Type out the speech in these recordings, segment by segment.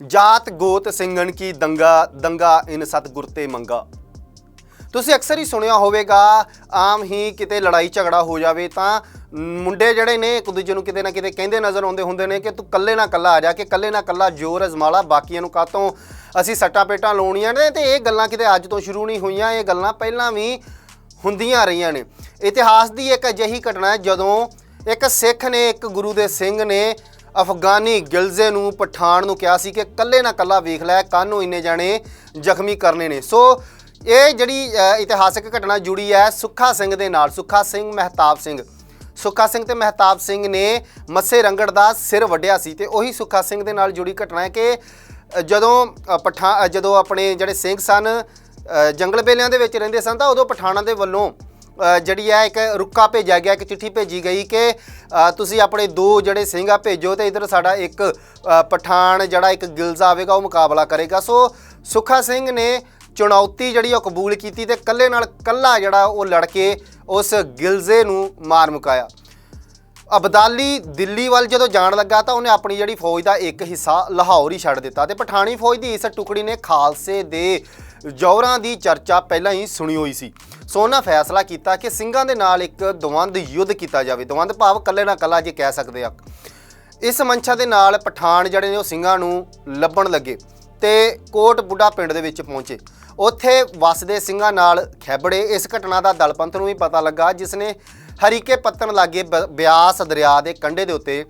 ਜਾਤ ਗੋਤ ਸਿੰਘਨ ਕੀ ਦੰਗਾ ਦੰਗਾ ਇਨ ਸਤਿਗੁਰ ਤੇ ਮੰਗਾ। ਤੁਸੀਂ ਅਕਸਰ ਹੀ ਸੁਣਿਆ ਹੋਵੇਗਾ, ਆਮ ਹੀ ਕਿਤੇ ਲੜਾਈ ਝਗੜਾ ਹੋ ਜਾਵੇ ਤਾਂ ਮੁੰਡੇ ਜਿਹੜੇ ਨੇ, ਇੱਕ ਦੂਜੇ ਨੂੰ ਕਿਤੇ ਨਾ ਕਿਤੇ ਕਹਿੰਦੇ ਨਜ਼ਰ ਆਉਂਦੇ ਹੁੰਦੇ ਨੇ ਕਿ ਤੂੰ ਕੱਲੇ ਨਾ ਕੱਲਾ ਆ ਜਾ, ਕੇ ਕੱਲੇ ਨਾ ਕੱਲਾ ਜੋਰ ਅਜ਼ਮਾਲਾ ਬਾਕੀਆਂ ਨੂੰ ਕਾਤੋਂ ਅਸੀਂ ਸੱਟਾਂ ਪੇਟਾਂ ਲਾਉਣੀਆਂ ਨੇ ਤੇ ਇਹ ਗੱਲਾਂ ਕਿਤੇ ਅੱਜ ਤੋਂ ਸ਼ੁਰੂ ਨਹੀਂ ਹੋਈਆਂ, ਇਹ ਗੱਲਾਂ ਪਹਿਲਾਂ ਵੀ ਹੁੰਦੀਆਂ ਰਹੀਆਂ ਨੇ। ਇਤਿਹਾਸ ਦੀ ਇੱਕ ਅਜਿਹੀ ਘਟਨਾ ਹੈ ਜਦੋਂ ਇੱਕ ਸਿੱਖ ਨੇ, ਇੱਕ ਗੁਰੂ ਦੇ ਸਿੰਘ ਨੇ ਅਫਗਾਨੀ ਗਿਲਜ਼ੇ ਨੂੰ ਪਠਾਨ ਨੂੰ ਕਿਹਾ ਸੀ ਕਿ ਕੱਲੇ ਨਾ ਕੱਲਾ ਵੇਖ ਲੈ ਕੱਲ੍ਹ ਨੂੰ ਇੰਨੇ ਜਾਣੇ ਜ਼ਖਮੀ ਕਰਨੇ ਨੇ। ਸੋ ਇਹ ਜਿਹੜੀ ਅ, ਇਤਿਹਾਸਕ ਘਟਨਾ ਜੁੜੀ ਹੈ ਸੁੱਖਾ ਸਿੰਘ ਦੇ ਨਾਲ ਸੁੱਖਾ ਸਿੰਘ ਮਹਿਤਾਬ ਸਿੰਘ। ਸੁੱਖਾ ਸਿੰਘ ਤੇ ਮਹਿਤਾਬ ਸਿੰਘ ਨੇ ਮੱਸੇ ਰੰਗੜ ਦਾ ਸਿਰ ਵੱਢਿਆ ਸੀ ਤੇ ਉਹੀ ਸੁੱਖਾ ਸਿੰਘ ਦੇ ਨਾਲ ਜੁੜੀ ਘਟਨਾ ਹੈ ਕਿ ਜਦੋਂ ਪਠਾ ਜਦੋਂ ਆਪਣੇ ਜਿਹੜੇ ਸਿੰਘ ਸਨ ਜੰਗਲ ਬੇਲਿਆਂ ਦੇ ਵਿੱਚ ਰਹਿੰਦੇ ਸਨ ਤਾਂ ਉਦੋਂ ਪਠਾਨਾਂ ਦੇ ਵੱਲੋਂ ਜਿਹੜੀ ਹੈ ਇੱਕ ਰੁੱਕਾ ਭੇਜਿਆ ਗਿਆ, ਇੱਕ ਚਿੱਠੀ ਭੇਜੀ ਗਈ ਕਿ ਤੁਸੀਂ ਆਪਣੇ ਦੋ ਜਿਹੜੇ ਸਿੰਘ ਆ ਭੇਜੋ ਤੇ ਇਧਰ ਸਾਡਾ ਇੱਕ ਪਠਾਨ ਜਿਹੜਾ ਇੱਕ ਗਿਲਜ਼ਾ ਆਵੇਗਾ, ਉਹ ਮੁਕਾਬਲਾ ਕਰੇਗਾ। ਸੋ ਸੁੱਖਾ ਸਿੰਘ ਨੇ ਚੁਣੌਤੀ ਜਿਹੜੀ ਉਹ ਕਬੂਲ ਕੀਤੀ ਤੇ ਕੱਲੇ ਨਾਲ ਕੱਲਾ ਜਿਹੜਾ ਉਹ ਲੜ ਕੇ ਉਸ ਗਿਲਜ਼ੇ ਨੂੰ ਮਾਰ ਮੁਕਾਇਆ। ਅਬਦਾਲੀ ਦਿੱਲੀ ਵੱਲ ਜਦੋਂ ਜਾਣ ਲੱਗਾ ਤਾਂ ਉਹਨੇ ਆਪਣੀ ਜਿਹੜੀ ਫੌਜ ਦਾ ਇੱਕ ਹਿੱਸਾ ਲਾਹੌਰ ਹੀ ਛੱਡ ਦਿੱਤਾ ਤੇ ਪਠਾਣੀ ਫੌਜ ਦੀ ਇਸ ਟੁਕੜੀ ਨੇ ਖਾਲਸੇ ਦੇ ਜੌਹਰਾਂ ਦੀ ਚਰਚਾ ਪਹਿਲਾਂ ਹੀ ਸੁਣੀ ਹੋਈ ਸੀ। ਸੋ ਉਹਨਾਂ ਫੈਸਲਾ ਕੀਤਾ ਕਿ ਸਿੰਘਾਂ ਦੇ ਨਾਲ ਇੱਕ ਦਵੰਦ ਯੁੱਧ ਕੀਤਾ ਜਾਵੇ। ਦਵੰਦ ਭਾਵ ਕੱਲੇ ਨਾ ਕੱਲਾ ਜੇ ਕਹਿ ਸਕਦੇ ਆ। ਇਸ ਮੰਸ਼ਾ ਦੇ ਨਾਲ ਪਠਾਨ ਜਿਹੜੇ ਨੇ ਉਹ ਸਿੰਘਾਂ ਨੂੰ ਲੱਭਣ ਲੱਗੇ ਤੇ ਕੋਟ ਬੁੱਢਾ ਪਿੰਡ ਦੇ ਵਿੱਚ ਪਹੁੰਚੇ। ਉੱਥੇ ਵਸਦੇ ਸਿੰਘਾਂ ਨਾਲ ਖੈਬੜੇ। ਇਸ ਘਟਨਾ ਦਾ ਦਲਪੰਥ ਨੂੰ ਵੀ ਪਤਾ ਲੱਗਾ, ਜਿਸ ਨੇ ਹਰੀਕੇ ਪੱਤਣ ਲਾਗੇ ਬ- ਬਿਆਸ ਦਰਿਆ ਦੇ ਕੰਢੇ ਦੇ ਉੱਤੇ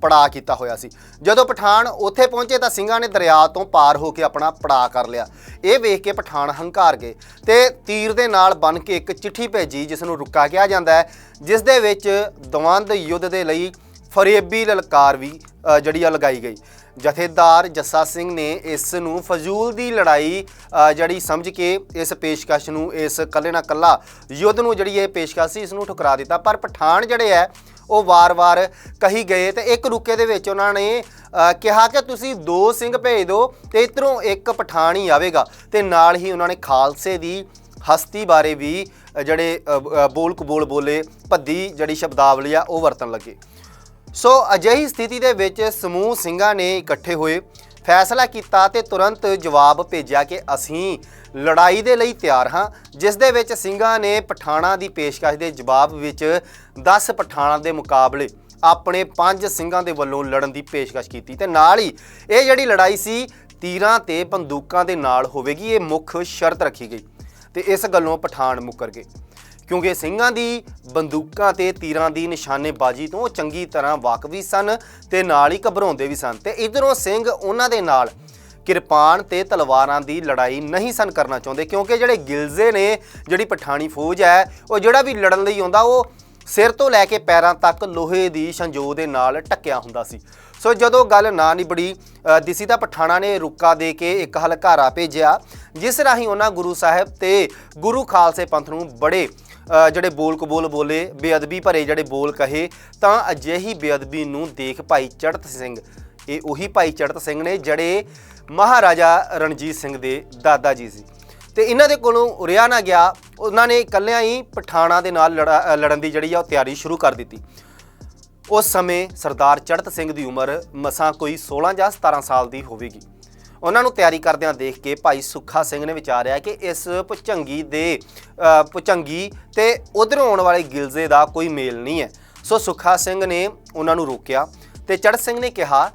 ਪੜਾ ਕੀਤਾ ਹੋਇਆ ਸੀ। ਜਦੋਂ ਪਠਾਨ ਉੱਥੇ ਪਹੁੰਚੇ ਤਾਂ ਸਿੰਘਾਂ ਨੇ ਦਰਿਆ ਤੋਂ ਪਾਰ ਹੋ ਕੇ ਆਪਣਾ ਪੜਾ ਕਰ ਲਿਆ। ਇਹ ਵੇਖ ਕੇ ਪਠਾਨ ਹੰਕਾਰ ਗਏ ਤੇ ਤੀਰ ਦੇ ਨਾਲ ਬਨ ਕੇ ਇੱਕ ਚਿੱਠੀ ਭੇਜੀ ਜਿਸ ਨੂੰ ਰੁੱਕਾ ਕਿਹਾ ਜਾਂਦਾ ਹੈ ਜਿਸ ਦੇ ਵਿੱਚ ਦਵੰਦ ਯੁੱਧ ਦੇ ਲਈ ਫਰੇਬੀ ਲਲਕਾਰ ਵੀ ਜਿਹੜੀ ਆ ਲਗਾਈ ਗਈ। ਜਥੇਦਾਰ ਜੱਸਾ ਸਿੰਘ ਨੇ ਇਸ ਨੂੰ ਫਜ਼ੂਲ ਦੀ ਲੜਾਈ ਜਿਹੜੀ ਸਮਝ ਕੇ ਇਸ ਪੇਸ਼ਕਸ਼ ਨੂੰ, ਇਸ ਕੱਲੇ ਨਾ ਕੱਲਾ ਯੁੱਧ ਨੂੰ ਜਿਹੜੀ ਇਹ ਪੇਸ਼ਕਸ਼ ਸੀ, ਇਸ ਨੂੰ ਠੁਕਰਾ ਦਿੱਤਾ। ਪਰ ਪਠਾਨ ਜਿਹੜੇ ਹੈ ਉਹ ਵਾਰ-ਵਾਰ ਕਹੀ ਗਏ ਤੇ ਇੱਕ ਰੁਕੇ ਦੇ ਵਿੱਚ ਉਹਨਾਂ ਨੇ ਕਿਹਾ ਕਿ ਤੁਸੀਂ ਦੋ ਸਿੰਘ ਭੇਜ ਦਿਓ ਤੇ ਇਧਰੋਂ ਇੱਕ ਪਠਾਨ ਹੀ ਆਵੇਗਾ। ਤੇ ਨਾਲ ਹੀ ਉਹਨਾਂ ਨੇ ਖਾਲਸੇ ਦੀ ਹਸਤੀ ਬਾਰੇ ਵੀ ਜਿਹੜੇ ਬੋਲ ਕਬੋਲ ਬੋਲੇ, ਭੱਦੀ ਜਿਹੜੀ ਸ਼ਬਦਾਵਲੀ ਆ, ਉਹ ਵਰਤਣ ਲੱਗੇ। ਸੋ ਅਜਿਹੀ ਸਥਿਤੀ ਦੇ ਵਿੱਚ ਸਮੂਹ ਸਿੰਘਾਂ ਨੇ ਇਕੱਠੇ ਹੋਏ, ਫੈਸਲਾ ਕੀਤਾ ਤੇ ਤੁਰੰਤ ਜਵਾਬ ਭੇਜਿਆ ਕਿ ਅਸੀਂ ਲੜਾਈ ਦੇ ਲਈ ਤਿਆਰ ਹਾਂ, ਜਿਸ ਦੇ ਵਿੱਚ ਸਿੰਘਾਂ ਨੇ ਪਠਾਣਾ ਦੀ ਪੇਸ਼ਕਸ਼ ਦੇ ਜਵਾਬ ਵਿੱਚ 10 ਪਠਾਣਾ ਦੇ ਮੁਕਾਬਲੇ ਆਪਣੇ 5 ਸਿੰਘਾਂ ਦੇ ਵੱਲੋਂ ਲੜਨ ਦੀ ਪੇਸ਼ਕਸ਼ ਕੀਤੀ ਤੇ ਨਾਲ ਹੀ ਇਹ ਜਿਹੜੀ ਲੜਾਈ ਸੀ, ਤੀਰਾਂ ਤੇ ਬੰਦੂਕਾਂ ਦੇ ਨਾਲ ਹੋਵੇਗੀ, ਇਹ ਮੁੱਖ ਸ਼ਰਤ ਰੱਖੀ ਗਈ ਤੇ ਇਸ ਗੱਲੋਂ ਪਠਾਨ ਮੁੱਕਰ ਗਏ। ਕਿਉਂਕਿ ਸਿੰਘਾਂ ਦੀ ਬੰਦੂਕਾਂ ਤੇ ਤੀਰਾਂ ਦੀ ਨਿਸ਼ਾਨੇਬਾਜ਼ੀ ਤੋਂ ਉਹ ਚੰਗੀ ਤਰ੍ਹਾਂ ਵਾਕਫੀ ਸਨ ਤੇ ਨਾਲ ਹੀ ਘਬਰਾਉਂਦੇ ਵੀ ਸਨ ਤੇ ਇਧਰੋਂ ਸਿੰਘ ਉਹਨਾਂ ਦੇ ਨਾਲ ਕਿਰਪਾਨ ਤੇ ਤਲਵਾਰਾਂ ਦੀ ਲੜਾਈ ਨਹੀਂ ਸਨ ਕਰਨਾ ਚਾਹੁੰਦੇ ਕਿਉਂਕਿ ਜਿਹੜੇ ਗਿਲਜ਼ੇ ਨੇ ਜਿਹੜੀ ਪਠਾਣੀ ਫੌਜ ਹੈ ਉਹ ਜਿਹੜਾ ਵੀ ਲੜਨ ਲਈ ਆਉਂਦਾ ਉਹ ਸਿਰ ਤੋਂ ਲੈ ਕੇ ਪੈਰਾਂ ਤੱਕ ਲੋਹੇ ਦੀ ਸੰਜੋ ਦੇ ਨਾਲ ਟੱਕਿਆ ਹੁੰਦਾ ਸੀ। ਸੋ ਜਦੋਂ ਗੱਲ ਨਾ ਨਿਬੜੀ ਅ, ਦਿਸੀ ਤਾਂ ਪਠਾਣਾ ਨੇ ਰੁੱਕਾ ਦੇ ਕੇ ਇੱਕ ਹਲਕਾਰਾ ਭੇਜਿਆ ਜਿਸ ਰਾਹੀਂ ਉਹਨਾਂ ਗੁਰੂ ਸਾਹਿਬ ਤੇ ਗੁਰੂ ਖਾਲਸੇ ਪੰਥ ਨੂੰ ਬੜੇ ਜਿਹੜੇ ਬੋਲ ਕਬੋਲ ਬੋਲੇ, ਬੇਅਦਬੀ ਭਰੇ ਜਿਹੜੇ ਬੋਲ ਕਹੇ, ਤਾਂ ਅਜਿਹੀ ਬੇਅਦਬੀ ਨੂੰ ਦੇਖ ਭਾਈ ਚੜਤ ਸਿੰਘ। ਇਹ ਉਹੀ ਭਾਈ ਚੜਤ ਸਿੰਘ ਨੇ ਜਿਹੜੇ ਮਹਾਰਾਜਾ ਰਣਜੀਤ ਸਿੰਘ ਦੇ ਦਾਦਾ ਜੀ ਸੀ। ਤੇ ਇਹਨਾਂ ਦੇ ਕੋਲੋਂ ਉਰਿਆ ਨਾ ਗਿਆ, ਉਹਨਾਂ ਨੇ ਇਕੱਲਿਆਂ ਹੀ ਪਠਾਣਾ ਦੇ ਨਾਲ ਲੜਾ- ਲੜਨ ਦੀ ਜਿਹੜੀ ਆ ਉਹ ਤਿਆਰੀ ਸ਼ੁਰੂ ਕਰ ਦਿੱਤੀ। ਉਸ ਸਮੇਂ ਸਰਦਾਰ ਚੜਤ ਸਿੰਘ ਦੀ ਉਮਰ ਮਸਾਂ ਕੋਈ 16 ਜਾਂ 17 ਸਾਲ ਦੀ ਹੋਵੇਗੀ। ਉਹਨਾਂ ਨੂੰ ਤਿਆਰੀ ਕਰਦਿਆਂ ਦੇਖ ਕੇ ਭਾਈ ਸੁੱਖਾ ਸਿੰਘ ਨੇ ਵਿਚਾਰਿਆ ਕਿ ਇਸ ਪੁਚੰਗੀ ਦੇ ਅ, ਪੁਚੰਗੀ ਤੇ ਉਧਰੋਂ ਆਉਣ ਵਾਲੇ ਗਿਲਜ਼ੇ ਦਾ ਕੋਈ ਮੇਲ ਨਹੀਂ ਹੈ। ਸੋ ਸੁੱਖਾ ਸਿੰਘ ਨੇ ਉਹਨਾਂ ਨੂੰ ਰੋਕਿਆ ਤੇ ਚੜ ਸਿੰਘ ਨੇ ਕਿਹਾ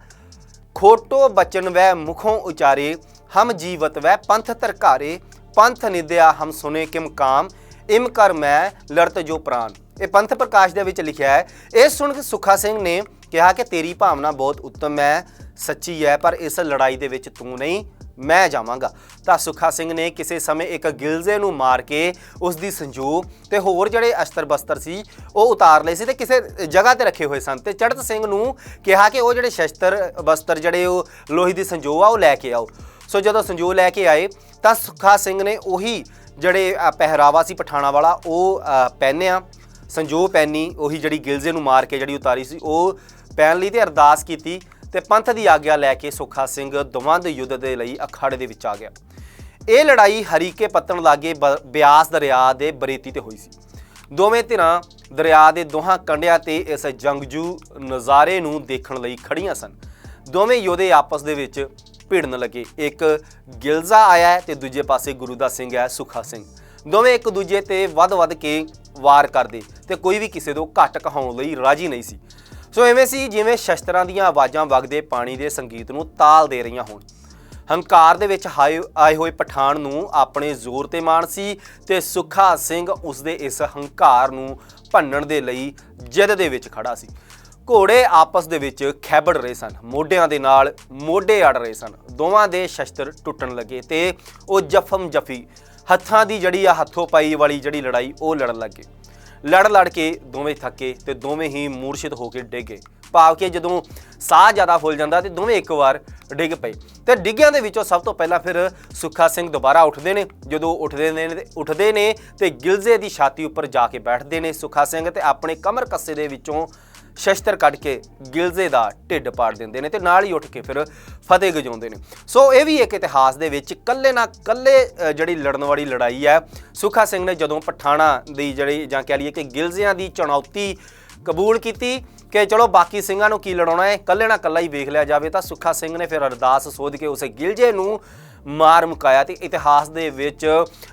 ਖੋਟੋ ਬਚਨ ਵੈ ਮੁਖੋਂ ਉਚਾਰੇ ਹਮ ਜੀਵਤ ਵੈ ਪੰਥ ਧਰਕਾਰੇ ਪੰਥ ਨਿਦਿਆ ਹਮ ਸੁਨੇ ਕਿਮ ਕਾਮ ਇਮ ਕਰ ਮੈਂ ਲੜਤ ਜੋ ਪ੍ਰਾਨ। ਇਹ ਪੰਥ ਪ੍ਰਕਾਸ਼ ਦੇ ਵਿੱਚ ਲਿਖਿਆ ਹੈ। ਇਹ ਸੁਣ ਕੇ ਸੁੱਖਾ ਸਿੰਘ ਨੇ ਕਿਹਾ ਕਿ ਤੇਰੀ ਭਾਵਨਾ ਬਹੁਤ ਉੱਤਮ ਹੈ। ਸੱਚੀ ਹੈ, ਪਰ ਇਸ ਲੜਾਈ ਦੇ ਵਿੱਚ ਤੂੰ ਨਹੀਂ, ਮੈਂ ਜਾਵਾਂਗਾ। ਤਾਂ ਸੁੱਖਾ ਸਿੰਘ ਨੇ ਕਿਸੇ ਸਮੇਂ ਇੱਕ ਗਿਲਜ਼ੇ ਨੂੰ ਮਾਰ ਕੇ ਉਸ ਦੀ ਸੰਜੋਗ ਤੇ ਹੋਰ ਜਿਹੜੇ ਅਸਤਰ ਬਸਤਰ ਸੀ, ਉਹ ਉਤਾਰ ਲਏ ਸੀ ਤੇ ਕਿਸੇ ਜਗ੍ਹਾ ਤੇ ਰੱਖੇ ਹੋਏ ਸਨ। ਤੇ ਚੜਤ ਸਿੰਘ ਨੂੰ ਕਿਹਾ ਕਿ ਉਹ ਜਿਹੜੇ ਸ਼ਸਤਰ ਬਸਤਰ ਜਿਹੜੇ ਉਹ ਲੋਹੀ ਦੀ ਸੰਜੋ ਆ, ਉਹ ਲੈ ਕੇ ਆਓ। ਸੋ ਜਦੋਂ ਸੰਜੋ ਲੈ ਕੇ ਆਏ, ਤਾਂ ਸੁੱਖਾ ਸਿੰਘ ਨੇ ਉਹੀ ਜਿਹੜੇ ਪਹਿਰਾਵਾ ਸੀ ਪਠਾਣਾ ਵਾਲਾ, ਉਹ ਪਹਿਨਿਆ। ਸੰਜੋ ਪਹਿਨੀ, ਉਹੀ ਜਿਹੜੀ ਗਿਲਜ਼ੇ ਨੂੰ ਮਾਰ ਕੇ ਜਿਹੜੀ ਉਤਾਰੀ ਸੀ, ਉਹ ਪਹਿਨ ਲਈ ਤੇ ਅਰਦਾਸ ਕੀਤੀ। ਤੇ ਪੰਥ ਦੀ ਆਗਿਆ ਲੈ ਕੇ ਸੁੱਖਾ ਸਿੰਘ ਦਵੰਦ ਯੁੱਧ ਦੇ ਲਈ ਅਖਾੜੇ ਦੇ ਵਿੱਚ ਆ ਗਿਆ। ਇਹ ਲੜਾਈ ਹਰੀਕੇ ਪੱਤਣ ਲਾਗੇ ਬ- ਬਿਆਸ ਦਰਿਆ ਦੇ ਬਰੇਤੀ ਤੇ ਹੋਈ ਸੀ। ਦੋਵੇਂ ਧਿਰਾਂ ਦਰਿਆ ਦੇ ਦੋਹਾਂ ਕੰਢਿਆਂ ਤੇ ਇਸ ਜੰਗਜੂ ਨਜ਼ਾਰੇ ਨੂੰ ਦੇਖਣ ਲਈ ਖੜੀਆਂ ਸਨ। ਦੋਵੇਂ ਯੋਧੇ ਆਪਸ ਦੇ ਵਿੱਚ ਭਿੜਨ ਲੱਗੇ। ਇੱਕ ਗਿਲਜ਼ਾ ਆਇਆ ਹੈ ਤੇ ਦੂਜੇ ਪਾਸੇ ਗੁਰੂ ਦਾ ਸਿੰਘ ਹੈ ਸੁਖਾ ਸਿੰਘ। ਦੋਵੇਂ ਇੱਕ ਦੂਜੇ ਤੇ ਵੱਧ-ਵੱਧ ਕੇ ਵਾਰ ਕਰਦੇ ਤੇ ਕੋਈ ਵੀ ਕਿਸੇ ਤੋਂ ਘੱਟ ਕਹਾਉਣ ਲਈ ਰਾਜੀ ਨਹੀਂ ਸੀ। ਸੋ ਐਵੇਂ ਸੀ ਜਿਵੇਂ ਸ਼ਸਤਰਾਂ ਦੀਆਂ ਆਵਾਜ਼ਾਂ ਵਗਦੇ ਪਾਣੀ ਦੇ ਸੰਗੀਤ ਨੂੰ ਤਾਲ ਦੇ ਰਹੀਆਂ ਹੋਣ। ਹੰਕਾਰ ਦੇ ਵਿੱਚ ਹਾਏ- ਆਏ ਹੋਏ ਪਠਾਨ ਨੂੰ ਆਪਣੇ ਜ਼ੋਰ ਤੇ ਮਾਣ ਸੀ ਤੇ ਸੁਖਾ ਸਿੰਘ ਉਸਦੇ ਇਸ ਹੰਕਾਰ ਨੂੰ ਭੰਨਣ ਦੇ ਲਈ ਜਿੱਦ ਦੇ ਵਿੱਚ ਖੜਾ ਸੀ। ਘੋੜੇ ਆਪਸ ਦੇ ਵਿੱਚ ਖੈਬੜ ਰਹੇ ਸਨ, ਮੋਢਿਆਂ ਦੇ ਨਾਲ ਮੋਢੇ ਅੜ ਰਹੇ ਸਨ। ਦੋਵਾਂ ਦੇ ਸ਼ਸਤਰ ਟੁੱਟਣ ਲੱਗੇ ਤੇ ਉਹ ਜਫਮ ਜਫੀ ਹੱਥਾਂ ਦੀ ਜਿਹੜੀ ਆ ਹੱਥੋਂ ਪਾਈ ਵਾਲੀ ਜਿਹੜੀ ਲੜਾਈ ਉਹ ਲੜਨ ਲੱਗੇ ਲੜ ਲੜ ਕੇ ਦੋਵੇਂ ਥੱਕੇ ਤੇ ਦੋਵੇਂ ਹੀ ਮੂਰਛਿਤ ਹੋ ਕੇ ਡਿੱਗੇ ਭਾਵ ਕਿ ਜਦੋਂ ਸਾਹ ਜ਼ਿਆਦਾ ਫੁੱਲ ਜਾਂਦਾ ਤੇ ਦੋਵੇਂ ਇੱਕ ਵਾਰ ਡਿੱਗ ਪਏ। ਤੇ ਡਿੱਗਿਆਂ ਦੇ ਵਿੱਚੋਂ ਸਭ ਤੋਂ ਪਹਿਲਾਂ ਫਿਰ ਸੁੱਖਾ ਸਿੰਘ ਦੁਬਾਰਾ ਉੱਠਦੇ ਨੇ। ਜਦੋਂ ਉੱਠਦੇ ਨੇ ਤੇ ਉੱਠਦੇ ਨੇ ਤੇ ਗਿਲਜ਼ੇ ਦੀ ਛਾਤੀ ਉੱਪਰ ਜਾ ਕੇ ਬੈਠਦੇ ਨੇ ਸੁੱਖਾ ਸਿੰਘ ਤੇ ਆਪਣੇ ਕਮਰ ਕੱਸੇ ਦੇ ਵਿੱਚੋਂ ਸ਼ਸਤਰ ਕੱਢ ਕੇ ਗਿਲਜ਼ੇ ਦਾ ਢਿੱਡ ਪਾੜ ਦਿੰਦੇ ਨੇ ਤੇ ਨਾਲ ਹੀ ਉੱਠ ਕੇ ਫਿਰ ਫਤਿਹ ਗਜਾਉਂਦੇ ਨੇ। ਸੋ ਇਹ ਵੀ ਇੱਕ ਇਤਿਹਾਸ ਦੇ ਵਿੱਚ ਕੱਲੇ ਨਾ ਕੱਲੇ ਜਿਹੜੀ ਲੜਨ ਵਾਲੀ ਲੜਾਈ ਹੈ, ਸੁੱਖਾ ਸਿੰਘ ਨੇ ਜਦੋਂ ਪਠਾਣਾ ਦੀ ਜਿਹੜੀ ਜਾਂ ਕਹਿ ਲਈਏ ਕਿ ਗਿਲਜ਼ਿਆਂ ਦੀ ਚੁਣੌਤੀ ਕਬੂਲ ਕੀਤੀ ਕਿ ਚਲੋ ਬਾਕੀ ਸਿੰਘਾਂ ਨੂੰ ਕੀ ਲੜਾਉਣਾ ਹੈ ਕੱਲੇ ਨਾ ਕੱਲਾ ਹੀ ਵੇਖ ਲਿਆ ਜਾਵੇ ਤਾਂ ਸੁੱਖਾ ਸਿੰਘ ਨੇ ਫਿਰ ਅਰਦਾਸ ਸੋਧ ਕੇ ਉਸੇ ਗਿਲਜੇ ਨੂੰ ਮਾਰ ਮੁਕਾਇਆ ਤੇ ਇਤਿਹਾਸ ਦੇ ਵਿੱਚ,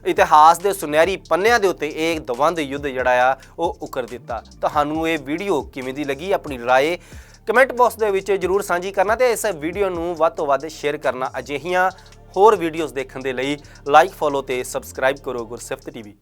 ਇਤਿਹਾਸ ਦੇ ਸੁਨਹਿਰੀ ਪੰਨਿਆਂ ਦੇ ਉੱਤੇ ਇਹ ਦਵੰਦ ਯੁੱਧ ਜਿਹੜਾ ਆ, ਉਹ ਉਕਰ ਦਿੱਤਾ। ਤੁਹਾਨੂੰ ਇਹ ਵੀਡੀਓ ਕਿਵੇਂ ਦੀ ਲੱਗੀ, ਆਪਣੀ ਰਾਏ ਕਮੈਂਟ ਬਾਕਸ ਦੇ ਵਿੱਚ ਜਰੂਰ ਸਾਂਝੀ ਕਰਨਾ ਤੇ ਇਸ ਵੀਡੀਓ ਨੂੰ ਵੱਧ ਤੋਂ ਵੱਧ ਸ਼ੇਅਰ ਕਰਨਾ ਅਜਿਹੀਆਂ ਹੋਰ ਵੀਡੀਓਜ਼ ਦੇਖਣ ਦੇ ਲਈ ਲਾਈਕ ਫੋਲੋ ਤੇ ਸਬਸਕ੍ਰਾਈਬ ਕਰੋ ਗੁਰਸਿਫਤ ਟੀਵੀ।